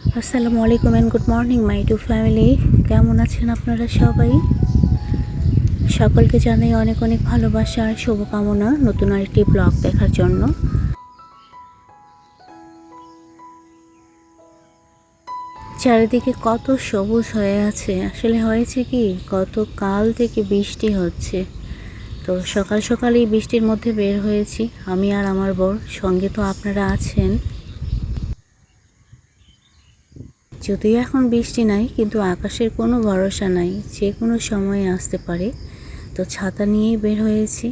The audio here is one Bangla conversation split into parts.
আসসালামু আলাইকুম and good morning my to family কেমন আছেন আপনারা সবাই? সকলকে জানাই অনেক অনেক ভালোবাসা আর শুভকামনা নতুন আরেকটি ব্লগ দেখার জন্য। চারিদিকে কত সবুজ হয়ে আছে। আসলে হয়েছে কি কত কাল থেকে বৃষ্টি হচ্ছে। তো সকাল সকাল এই বৃষ্টির মধ্যে বের হয়েছি, আমি আর আমার বর। সঙ্গে তো আপনারা আছেন। যদিও এখন বৃষ্টি নাই, কিন্তু আকাশের কোনো ভরসা নাই, যে কোনো সময়ে আসতে পারে। তো ছাতা নিয়েই বের হয়েছি।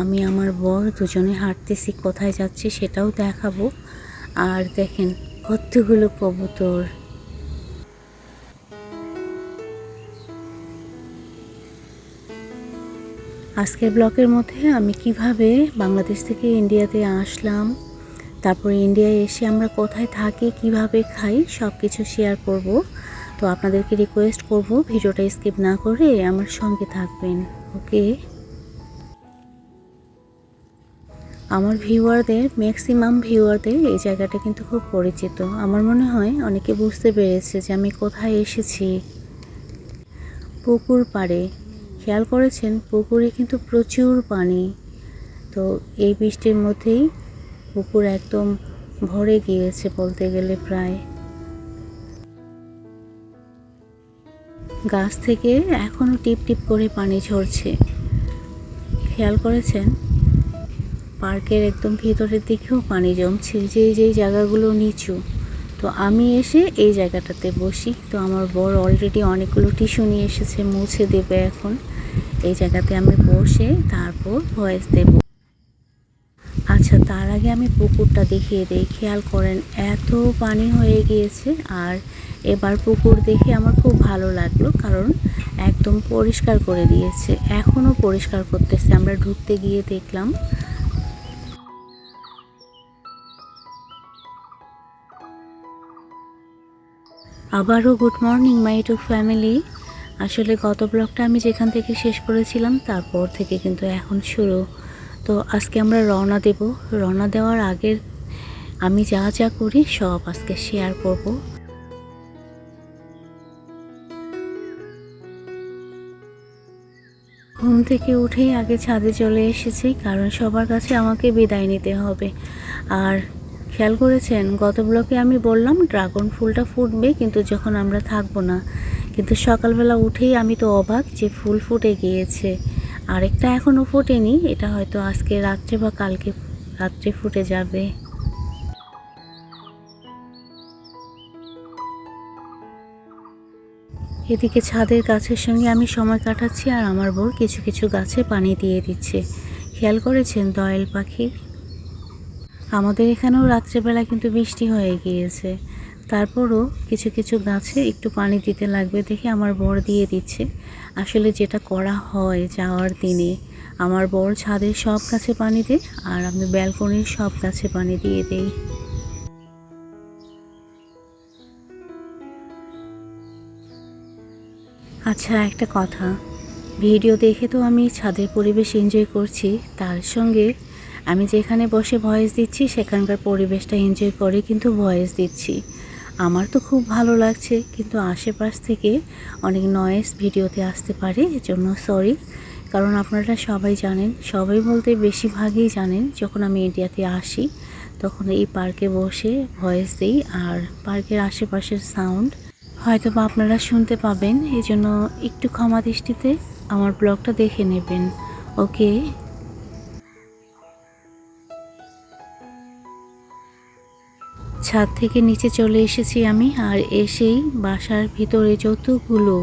আমি আমার বর দুজনে হাঁটতেছি, কোথায় যাচ্ছি সেটাও দেখাবো। আর দেখেন, কতগুলো কবুতর। আজকের ব্লকের মধ্যে আমি কীভাবে বাংলাদেশ থেকে ইন্ডিয়াতে আসলাম তারপর ইন্ডিয়ায় এসে আমরা কোথায় থাকি, কীভাবে খাই সব কিছু শেয়ার করব। তো আপনাদেরকে রিকোয়েস্ট করব, ভিডিওটা স্কিপ না করে আমার সঙ্গে থাকবেন ওকে আমার ভিউয়ারদের ম্যাক্সিমাম ভিউয়ারদের এই জায়গাটা কিন্তু খুব পরিচিত। আমার মনে হয় অনেকে বুঝতে পেরেছে যে আমি কোথায় এসেছি। পুকুর পাড়ে। খেয়াল করেছেন? পুকুরে কিন্তু প্রচুর পানি। তো এই বৃষ্টির মধ্যেই পুকুর একদম ভরে গিয়েছে বলতে গেলে প্রায়। গাছ থেকে এখনও টিপ টিপ করে পানি ঝরছে। খেয়াল করেছেন? পার্কের একদম ভিতরের দিকেও পানি জমছে, যেই যেই জায়গাগুলো নিচু। তো আমি এসে এই জায়গাটাতে বসি। তো আমার বর অলরেডি অনেকগুলো টিস্যু নিয়ে এসেছে, মুছে দেবে এখন। এই জায়গাতে আমি বসে তারপর ভয়েস দেব। আচ্ছা তার আগে আমি পুকুরটা দেখিয়ে দিই। খেয়াল করেন, এত পানি হয়ে গিয়েছে আর এবার পুকুর দেখে আমার খুব ভালো লাগল কারণ একদম পরিষ্কার করে দিয়েছে, এখনও পরিষ্কার করতেছে। আমরা ঢুকতে গিয়ে দেখলাম। আবারও good morning, my to family. আসলে গত ব্লগটা আমি যেখান থেকে শেষ করেছিলাম, তারপর থেকে কিন্তু এখন শুরু। তো আজকে আমরা রওনা দেব। রওনা দেওয়ার আগের আমি যা যা করি সব আজকে শেয়ার করব। ঘুম থেকে উঠেই আগে ছাদে চলে এসেছি, কারণ সবার কাছে আমাকে বিদায় নিতে হবে। আর খেয়াল করেছেন, গত ব্লকে আমি বললাম ড্রাগন ফুলটা ফুটবে, কিন্তু যখন আমরা থাকব না। কিন্তু সকালবেলা উঠেই আমি তো অবাক যে ফুল ফুটে গিয়েছে। আরেকটা এখনও ফোটেনি, এটা হয়তো আজকে রাত্রে বা কালকে রাত্রে ফুটে যাবে। এদিকে ছাদের গাছের সঙ্গে আমি সময় কাটাচ্ছি আর আমার বউ কিছু কিছু গাছে পানি দিয়ে দিচ্ছে। খেয়াল করেছেন দয়েল পাখি আমাদের এখানেও রাত্রেবেলা কিন্তু বৃষ্টি হয়ে গিয়েছে। তারপরও কিছু কিছু গাছে একটু পানি দিতে লাগবে দেখে আমার বর দিয়ে দিচ্ছে। আসলে যেটা করা হয় যাওয়ার দিনে, আমার বর ছাদের সব গাছে পানি দেয় আর আমি ব্যালকনির সব গাছে পানি দিয়ে দেই। আচ্ছা একটা কথা। ভিডিও দেখে তো আমি ছাদের পরিবেশ এনজয় করছি। তার সঙ্গে আমি যেখানে বসে ভয়েস দিচ্ছি, সেখানকার পরিবেশটা এনজয় করে কিন্তু ভয়েস দিচ্ছি। আমার তো খুব ভালো লাগছে, কিন্তু আশেপাশ থেকে অনেক নয়েস ভিডিওতে আসতে পারে, এজন্য সরি কারণ আপনারা সবাই জানেন, সবাই বলতে বেশিরভাগই জানেন, যখন আমি ইন্ডিয়াতে আসি, তখন এই পার্কে বসে ভয়েস দিই আর পার্কের আশেপাশের সাউন্ড হয়তো বা আপনারা শুনতে পাবেন এই জন্য একটু ক্ষমা দৃষ্টিতে আমার ব্লগটা দেখে নেবেন। ওকে ছাদ থেকে নিচে চলে এসেছি আমি, আর এসেই বাসার ভিতরে যতগুলো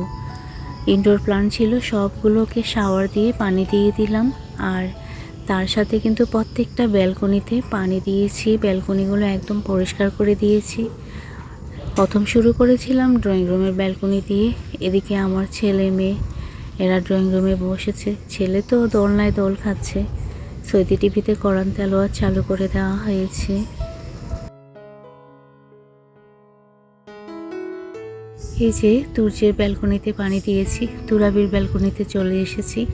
ইনডোর প্লান্ট ছিল, সবগুলোকে শাওয়ার দিয়ে পানি দিয়ে দিলাম। আর তার সাথে কিন্তু প্রত্যেকটা ব্যালকনিতে পানি দিয়েছি ব্যালকনিগুলো একদম পরিষ্কার করে দিয়েছি। প্রথম শুরু করেছিলাম ড্রয়িং রুমের ব্যালকনি দিয়ে, এদিকে আমার ছেলে মেয়ে, এরা ড্রয়িং রুমে বসেছে। ছেলে তো দোলনায় দোল খাচ্ছে সৈদি টিভিতে করান তেলোয়ার চালু করে দেওয়া হয়েছে। এই যে তুর্যের ব্যালকনিতে পানি দিয়েছি, তুরাবির ব্যালকনিতে চলে এসেছি।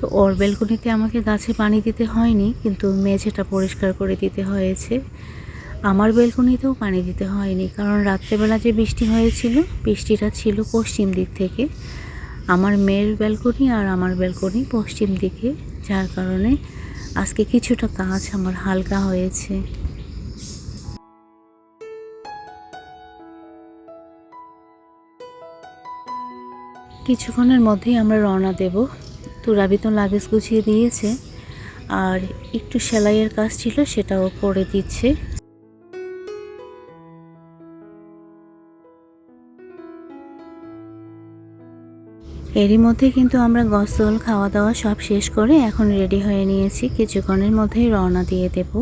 তো ওর ব্যালকনিতে আমাকে গাছে পানি দিতে হয়নি, কিন্তু মেঝেটা পরিষ্কার করে দিতে হয়েছে। আমার ব্যালকনিতেও পানি দিতে হয়নি, কারণ রাত্রেবেলা যে বৃষ্টি হয়েছিল, বৃষ্টিটা ছিল পশ্চিম দিক থেকে। আমার মেয়ের ব্যালকনি আর আমার ব্যালকনি পশ্চিম দিকে, যার কারণে আজকে কিছুটা কাজ আমার হালকা হয়েছে। কিছুক্ষণের মধ্যেই আমরা রওনা দেব। তো রাবি তো লাগেজ গুছিয়ে দিয়েছে। আর একটু সেলাইয়ের কাজ ছিল, সেটাও করে দিচ্ছে। এরই মধ্যে কিন্তু আমরা গসল খাওয়া দাওয়া সব শেষ করে এখন রেডি হয়ে নিয়েছি। কিছুক্ষণের মধ্যেই রওনা দিয়ে দেব।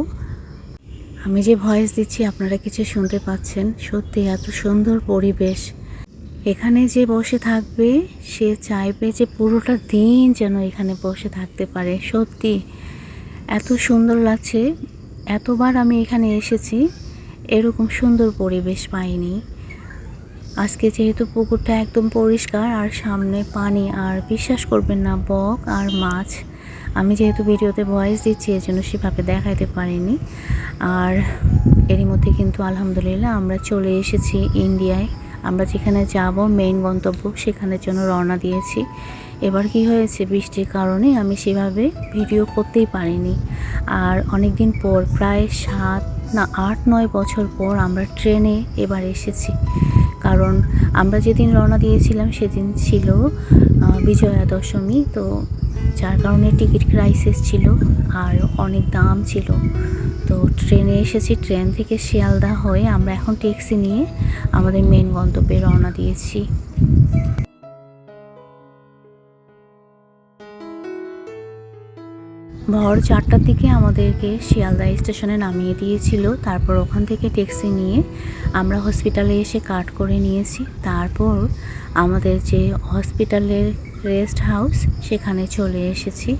আমি যে ভয়েস দিচ্ছি, আপনারা কিছু শুনতে পাচ্ছেন। সত্যি এত সুন্দর পরিবেশ। এখানে যে বসে থাকবে, সে চাইবে যে পুরোটা দিন যেন এখানে বসে থাকতে পারে। সত্যি, এত সুন্দর লাগছে। এতবার আমি এখানে এসেছি, এরকম সুন্দর পরিবেশ পাইনি। আজকে যেহেতু পুকুরটা একদম পরিষ্কার আর সামনে পানি, আর বিশ্বাস করবেন না, বক আর মাছ। আমি যেহেতু ভিডিওতে ভয়েস দিচ্ছি, এজন্য সেভাবে দেখাইতে পারিনি। আর এরই মধ্যে কিন্তু আলহামদুলিল্লাহ আমরা চলে এসেছি ইন্ডিয়ায়। আমরা যেখানে যাব মেইন গন্তব্য সেখানের জন্য রওনা দিয়েছি। এবার কি হয়েছে? বৃষ্টির কারণে আমি সেভাবে ভিডিও করতেই পারিনি। আর অনেক দিন পর, প্রায় সাত, না, আট, নয় বছর পর আমরা ট্রেনে এবার এসেছি। কারণ আমরা যেদিন রওনা দিয়েছিলাম সেদিন ছিল বিজয়া দশমী। তো যার কারণে টিকিট ক্রাইসিস ছিল, আর অনেক দাম ছিল। তো ট্রেনে এসেছি, ট্রেন থেকে শিয়ালদা হয়ে আমরা এখন ট্যাক্সি নিয়ে আমাদের মেন গন্তব্যে রওনা দিয়েছি। ভোর চারটার দিকে আমাদেরকে শিয়ালদা স্টেশনে নামিয়ে দিয়েছিল। তারপর ওখান থেকে ট্যাক্সি নিয়ে আমরা হসপিটালে এসে কাট করে নিয়েছি। তারপর আমাদের যে হসপিটালের রেস্ট হাউস, সেখানে চলে এসেছি।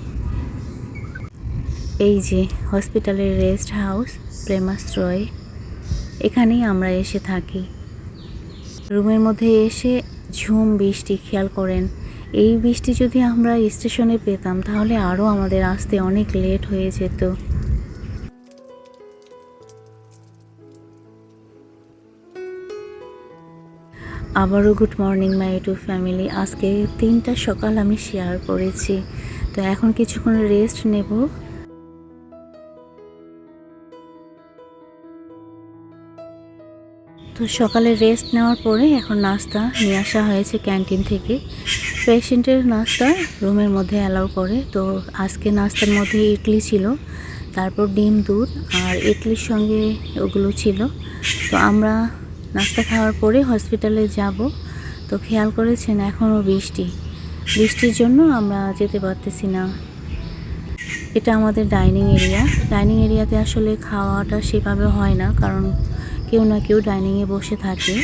এই যে হসপিটালের রেস্ট হাউস প্রেমাশ্রয়, এখানেই আমরা এসে থাকি। রুমের মধ্যে এসে ঝুম বৃষ্টি, খেয়াল করেন। এই বৃষ্টি যদি আমরা স্টেশনে পেতাম, তাহলে আরও আমাদের আসতে অনেক লেট হয়ে যেত। আবারও good morning my YouTube family আজকে তিনটা সকাল আমি শেয়ার করেছি। তো এখন কিছুক্ষণ রেস্ট নেব। তো সকালে রেস্ট নেওয়ার পরে এখন নাস্তা নিয়ে আসা হয়েছে ক্যান্টিন থেকে। পেশেন্টের নাস্তা রুমের মধ্যে অ্যালাউ করে। তো আজকে নাস্তার মধ্যে ইডলি ছিল, তারপর ডিম, দুধ আর ইডলির সঙ্গে ওগুলো ছিল। তো আমরা নাস্তা খাওয়ার পরে হসপিটালে যাব। তো খেয়াল করেছেন এখনও বৃষ্টি। বৃষ্টির জন্য আমরা যেতে পারতেছি না। এটা আমাদের ডাইনিং এরিয়া ডাইনিং এরিয়াতে আসলে খাওয়াটা সেভাবে হয় না, কারণ কেউ না কেউ ডাইনিংয়ে বসে থাকে।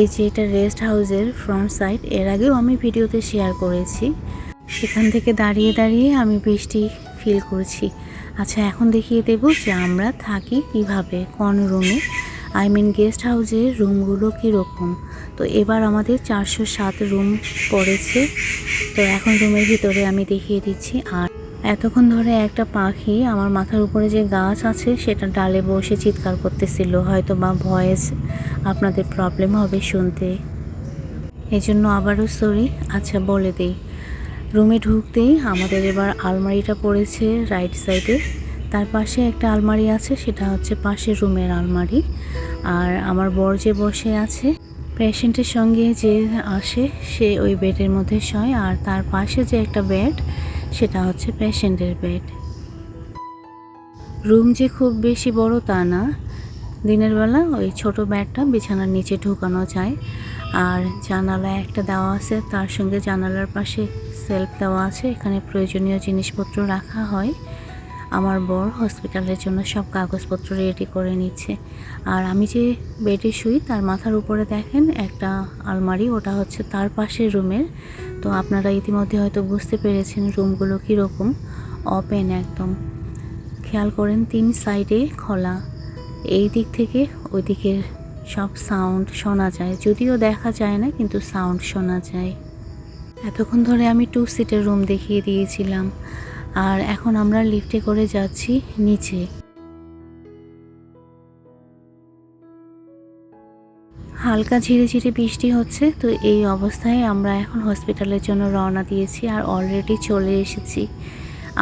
এই যে এটা রেস্ট হাউসের ফ্রন্ট সাইড এর আগেও আমি ভিডিওতে শেয়ার করেছি। সেখান থেকে দাঁড়িয়ে দাঁড়িয়ে আমি বৃষ্টি ফিল করছি। আচ্ছা এখন দেখিয়ে দেব যে আমরা থাকি কীভাবে, কোন রুমে আই মিন গেস্ট হাউসের রুমগুলো কীরকম? তো এবার আমাদের চারশো সাত রুম পড়েছে। তো এখন রুমের ভিতরে আমি দেখিয়ে দিচ্ছি আর এতক্ষণ ধরে একটা পাখি আমার মাথার উপরে যে গাছ আছে সেটা ডালে বসে চিৎকার করতেছিল। হয়তো বা ভয়েস আপনাদের প্রবলেম হবে শুনতে। এই জন্য আবারও সরি আচ্ছা বলে দিই। রুমে ঢুকতেই আমাদের এবার আলমারিটা পড়েছে রাইট সাইডে তার পাশে একটা আলমারি আছে, সেটা হচ্ছে পাশের রুমের আলমারি। আর আমার বর যে বসে আছে পেশেন্টের সঙ্গে যে আসে, সে ওই বেডের মধ্যে শয়। আর তার পাশে যে একটা বেড সেটা হচ্ছে পেশেন্টের বেড। রুম যে খুব বেশি বড় তা না। দিনের বেলা ওই ছোট ব্যাডটা বিছানার নিচে ঢুকানো যায়। আর জানালা একটা দেওয়া আছে, তার সঙ্গে জানালার পাশে সেলফ দেওয়া আছে। এখানে প্রয়োজনীয় জিনিসপত্র রাখা হয়। আমার বর হসপিটালের জন্য সব কাগজপত্র রেডি করে নিচ্ছে। আর আমি যে বেডে শুই, তার মাথার উপরে দেখেন একটা আলমারি, ওটা হচ্ছে তার পাশের রুমের। তো আপনারা ইতিমধ্যে হয়তো বুঝতে পেরেছেন রুমগুলো কীরকম ওপেন একদম। খেয়াল করেন তিন সাইডে খোলা, এই দিক থেকে ওই দিকের সব সাউন্ড শোনা যায়। যদিও দেখা যায় না, কিন্তু সাউন্ড শোনা যায়। এতক্ষণ ধরে আমি টু সিটের রুম দেখিয়ে দিয়েছিলাম। আর এখন আমরা লিফটে করে যাচ্ছি নিচে। হালকা ঝিরিঝিরি বৃষ্টি হচ্ছে, তো এই অবস্থায় আমরা এখন হসপিটালের জন্য রওনা দিয়েছি আর অলরেডি চলে এসেছি।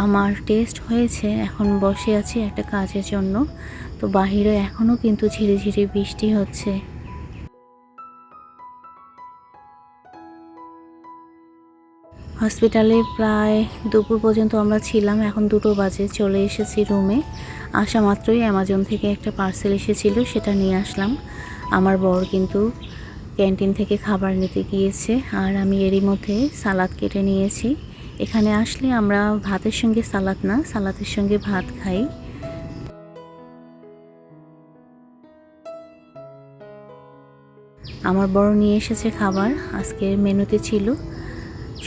আমার টেস্ট হয়েছে, এখন বসে আছি একটা কাজের জন্য, তো বাহিরে এখনও কিন্তু ঝিরিঝিরি বৃষ্টি হচ্ছে। হসপিটালে প্রায় দুপুর পর্যন্ত আমরা ছিলাম, এখন দুটো বাজে, চলে এসেছি রুমে আসা মাত্রই অ্যামাজন থেকে একটা পার্সেল এসেছিল, সেটা নিয়ে আসলাম। আমার বর কিন্তু ক্যান্টিন থেকে খাবার নিতে গিয়েছে আর আমি এরই মধ্যে সালাদ কেটে নিয়েছি। এখানে আসলে আমরা ভাতের সঙ্গে সালাদ না, সালাদের সঙ্গে ভাত খাই। আমার বড় নিয়ে এসেছে খাবার। আজকের মেনুতে ছিল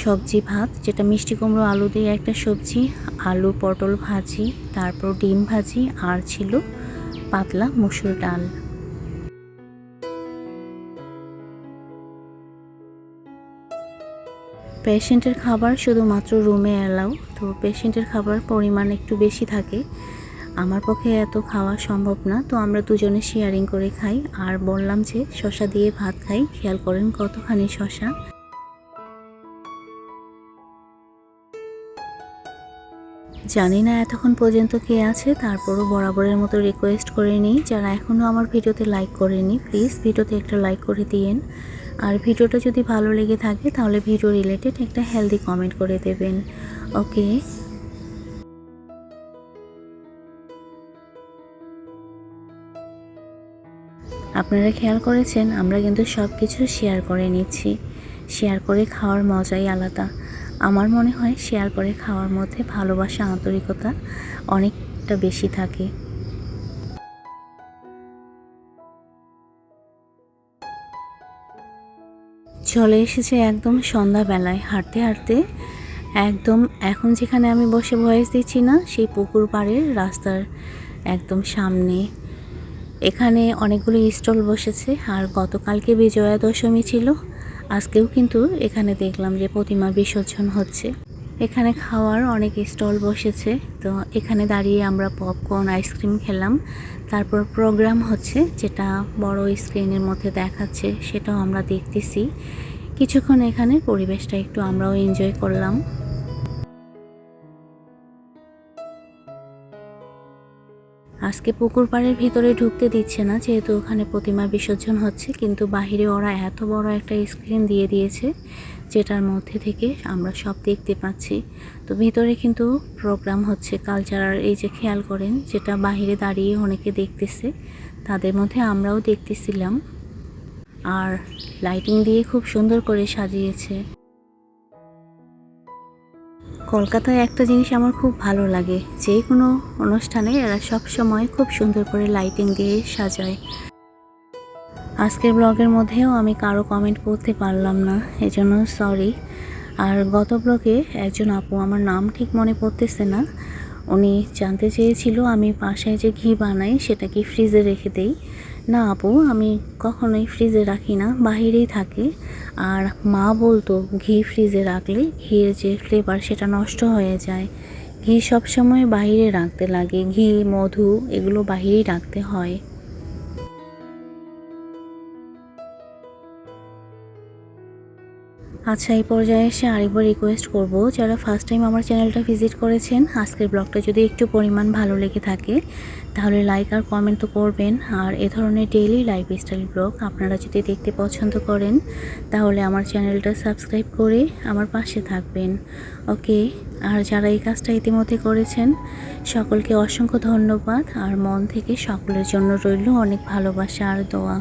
সবজি ভাত, যেটা মিষ্টি কুমড়ো, আলু দিয়ে একটা সবজি, আলু, পটল ভাজি, তারপর ডিম ভাজি, আর ছিল পাতলা মুসুর ডাল। পেশেন্টের খাবার শুধুমাত্র রুমে অ্যালাউ তো পেশেন্টের খাবার পরিমাণ একটু বেশি থাকে। আমার পক্ষে এত খাওয়া সম্ভব না, তো আমরা দুজনে শেয়ারিং করে খাই। আর বললাম যে শশা দিয়ে ভাত খাই। খেয়াল করেন কতখানি শশা জানি না এতক্ষণ পর্যন্ত কে আছে, তারপরও বরাবরের মতো রিকোয়েস্ট করে নিই। যারা এখনও আমার ভিডিওতে লাইক করেনি প্লিজ ভিডিওতে একটা লাইক করে দিয়েন। আর ভিডিওটা যদি ভালো লেগে থাকে, তাহলে ভিডিও রিলেটেড একটা হেলদি কমেন্ট করে দেবেন। ওকে আপনারা খেয়াল করেছেন, আমরা কিন্তু সব কিছু শেয়ার করে নিচ্ছি। শেয়ার করে খাওয়ার মজাই আলাদা। আমার মনে হয় শেয়ার করে খাওয়ার মধ্যে ভালোবাসা, আন্তরিকতা অনেকটা বেশি থাকে। চলে এসেছে একদম সন্ধ্যাবেলায়। হাঁটতে হাঁটতে একদম এখন যেখানে আমি বসে ভয়েস দিচ্ছি না, সেই পুকুর পাড়ের রাস্তার একদম সামনে। এখানে অনেকগুলো স্টল বসেছে আর গতকালকে বিজয়া দশমী ছিল। আজকেও কিন্তু এখানে দেখলাম যে প্রতিমা বিসর্জন হচ্ছে। এখানে খাওয়ার অনেক স্টল বসেছে। তো এখানে দাঁড়িয়ে আমরা পপকর্ন, আইসক্রিম খেলাম। তারপর প্রোগ্রাম হচ্ছে, যেটা বড় স্ক্রিনের মধ্যে দেখাচ্ছে, সেটাও আমরা দেখতেছি। কিছুক্ষণ এখানে পরিবেশটা একটু আমরাও এনজয় করলাম। আজকে পুকুর পাড়ের ভিতরে ঢুকতে দিচ্ছে না, যেহেতু ওখানে প্রতিমা বিসর্জন হচ্ছে, কিন্তু বাহিরে ওরা এত বড় একটা স্ক্রিন দিয়ে দিয়েছে, যেটার মধ্যে থেকে আমরা সব দেখতে পাচ্ছি। তো ভিতরে কিন্তু প্রোগ্রাম হচ্ছে কালচারাল এই যে খেয়াল করেন, যেটা বাহিরে দাঁড়িয়ে অনেকে দেখতেছে, তাদের মধ্যে আমরাও দেখতেছিলাম। আর লাইটিং দিয়ে খুব সুন্দর করে সাজিয়েছে। কলকাতায় একটা জিনিস আমার খুব ভালো লাগে। যে কোনো অনুষ্ঠানে এরা সব সময় খুব সুন্দর করে লাইটিং দিয়ে সাজায়। আজকের ব্লগের মধ্যেও আমি কারও কমেন্ট পড়তে পারলাম না, এজন্য সরি আর গত ব্লগে একজন আপু আমার নাম ঠিক মনে পড়তেছে না। উনি জানতে চেয়েছিল আমি বাসায় যে ঘি বানাই, সেটা কি ফ্রিজে রেখে দেই। না আপু, আমি কখনোই ফ্রিজে রাখি না, বাহিরেই থাকি। আর মা বলতো, ঘি ফ্রিজে রাখলে ঘিয়ের যে ফ্লেভার সেটা নষ্ট হয়ে যায়। ঘি সবসময় বাইরে রাখতে লাগে, ঘি, মধু, এগুলো বাহিরেই রাখতে হয়। আচ্ছা এই পর্যায়ে এসে আরেকবার রিকোয়েস্ট করব। যারা ফার্স্ট টাইম আমার চ্যানেলটা ভিজিট করেছেন, আজকের ব্লগটা যদি একটু পরিমাণ ভালো লেগে থাকে, তাহলে লাইক আর কমেন্ট তো করবেন। আর এ ধরনের ডেইলি লাইফস্টাইল ব্লগ আপনারা যদি দেখতে পছন্দ করেন, তাহলে আমার চ্যানেলটা সাবস্ক্রাইব করে আমার পাশে থাকবেন। ওকে? আর যারা এই কাজটা ইতিমধ্যে করেছেন, সকলকে অসংখ্য ধন্যবাদ। আর মন থেকে সকলের জন্য রইল অনেক ভালোবাসা আর দোয়া।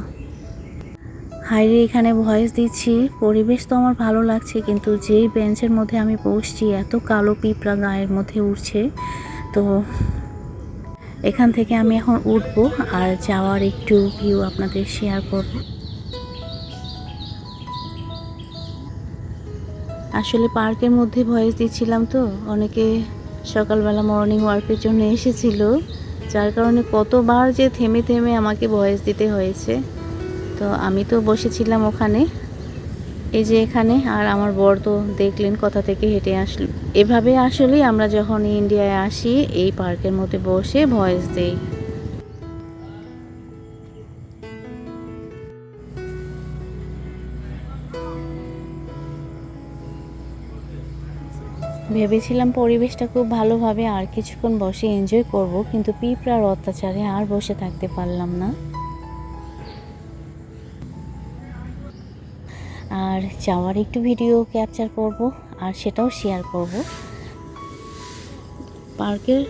হাইরে এখানে ভয়েস দিচ্ছি। পরিবেশ তো আমার ভালো লাগছে, কিন্তু যেই বেঞ্চের মধ্যে আমি বসছি, এত কালো পিঁপড়া গায়ের মধ্যে উঠছে তো এখান থেকে আমি এখন উঠবো আর যাওয়ার একটু ভিউ আপনাদের শেয়ার করব। আসলে পার্কের মধ্যে ভয়েস দিচ্ছিলাম তো, অনেকে সকালবেলা মর্নিং ওয়ার্কের জন্য এসেছিল, যার কারণে কতবার যে থেমে থেমে আমাকে ভয়েস দিতে হয়েছে। তো আমি তো বসেছিলাম ওখানে। এই যে এখানে, আর আমার বর তো দেখলেন কোথা থেকে হেঁটে আসলো, এভাবে আসলেই আমরা যখন ইন্ডিয়ায় আসি, এই পার্কের মধ্যে বসে ভয়েস দেই। ভেবেছিলাম পরিবেশটা খুব ভালোভাবে আর কিছুক্ষণ বসে এনজয় করব, কিন্তু পিঁপড়ার অত্যাচারে আর বসে থাকতে পারলাম না। আর যাওয়ার একটু ভিডিও ক্যাপচার করব আর সেটাও শেয়ার করব। পার্কের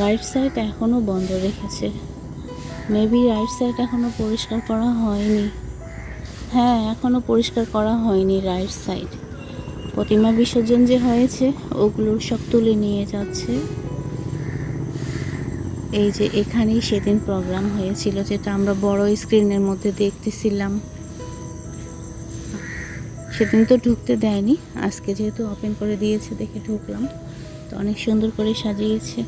রাইট সাইড এখনও বন্ধ রেখেছে। মেবি রাইট সাইড এখনও পরিষ্কার করা হয়নি। হ্যাঁ এখনও পরিষ্কার করা হয়নি রাইট সাইড প্রতিমা বিসর্জন যে হয়েছে, ওগুলো সব তুলে নিয়ে যাচ্ছে। এই যে এখানেই সেদিন প্রোগ্রাম হয়েছিল, যেটা আমরা বড় স্ক্রিনের মধ্যে দেখতেছিলাম। সেদিন তো ঢুকতে দেয়নি। আজকে যেহেতু ওপেন করে দিয়েছে, দেখে ঢুকলাম। তো অনেক সুন্দর করে সাজিয়েছে।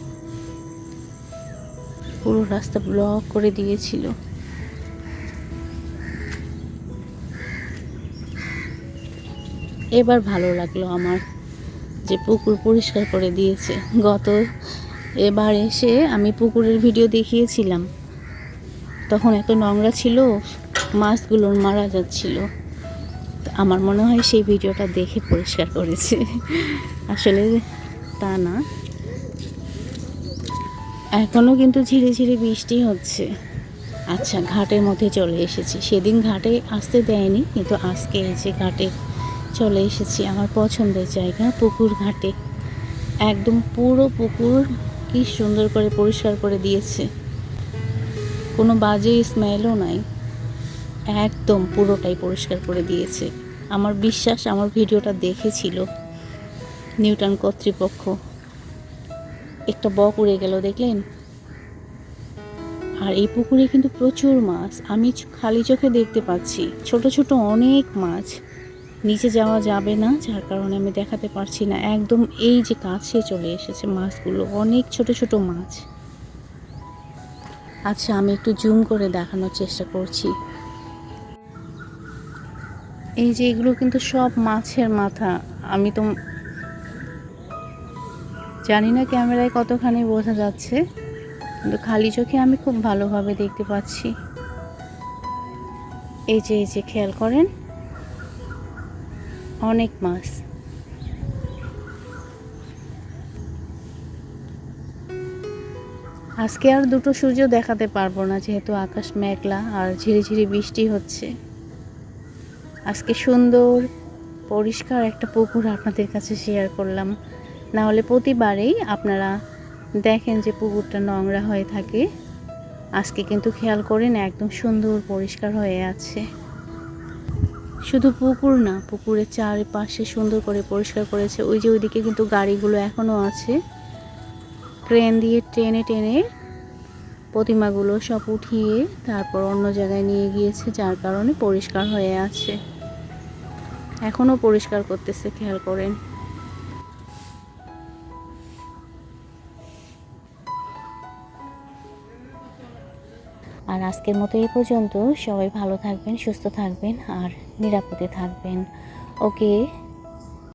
পুরো রাস্তা ব্লক করে দিয়েছিল। এবার ভালো লাগল আমার যে পুকুর পরিষ্কার করে দিয়েছে। গত এবার এসে আমি পুকুরের ভিডিও দেখিয়েছিলাম। তখন এত নোংরা ছিল, মাছগুলোর মারা যাচ্ছিল। আমার মনে হয় সেই ভিডিওটা দেখে পরিষ্কার করেছে। আসলে তা না। এখনও কিন্তু ধীরে ধীরে বৃষ্টি হচ্ছে। আচ্ছা ঘাটের মধ্যে চলে এসেছি। সেদিন ঘাটে আসতে দেয়নি, কিন্তু আজকে যে ঘাটে চলে এসেছি, আমার পছন্দের জায়গা পুকুর ঘাটে। একদম পুরো পুকুর কি সুন্দর করে পরিষ্কার করে দিয়েছে। কোনো বাজে স্মেলও নাই। একদম পুরোটাই পরিষ্কার করে দিয়েছে। আমার বিশ্বাস, আমার ভিডিওটা দেখেছিল নিউটন কর্তৃপক্ষ। একটা বক উড়ে গেল, দেখলেন? আর এই পুকুরে কিন্তু প্রচুর মাছ। আমি খালি চোখে দেখতে পাচ্ছি। ছোট ছোট অনেক মাছ। নিচে যাওয়া যাবে না, যার কারণে আমি দেখাতে পারছি না। একদম এই যে কাছে চলে এসেছে মাছগুলো, অনেক ছোট ছোট মাছ। আচ্ছা আমি একটু জুম করে দেখানোর চেষ্টা করছি। এই যে এগুলো কিন্তু সব মাছের মাথা। আমি তো জানি না ক্যামেরায় কতখানি বোঝা যাচ্ছে, কিন্তু খালি চোখে আমি খুব ভালোভাবে দেখতে পাচ্ছি। এই যে এই যে, খেয়াল করেন? অনেক মাছ। আজকে আর দুটো সূর্য দেখাতে পারব না, যেহেতু আকাশ মেঘলা আর ঝিরিঝিরি বৃষ্টি হচ্ছে। আজকে সুন্দর, পরিষ্কার একটা পুকুর আপনাদের কাছে শেয়ার করলাম। না হলে প্রতিবারেই আপনারা দেখেন যে পুকুরটা নোংরা হয়ে থাকে। আজকে কিন্তু খেয়াল করেন একদম সুন্দর, পরিষ্কার হয়ে আছে। শুধু পুকুর না, পুকুরের চারিপাশে সুন্দর করে পরিষ্কার করেছে। ওই যে ওইদিকে কিন্তু গাড়িগুলো এখনও আছে। ক্রেন দিয়ে টেনে টেনে প্রতিমাগুলো সব উঠিয়ে তারপর অন্য জায়গায় নিয়ে গিয়েছে, যার কারণে পরিষ্কার হয়ে আছে। এখনও পরিষ্কার করতেছে, খেয়াল করেন। আর আজকের মতো এই পর্যন্ত। সবাই ভালো থাকবেন, সুস্থ থাকবেন আর নিরাপদে থাকবেন। ওকে।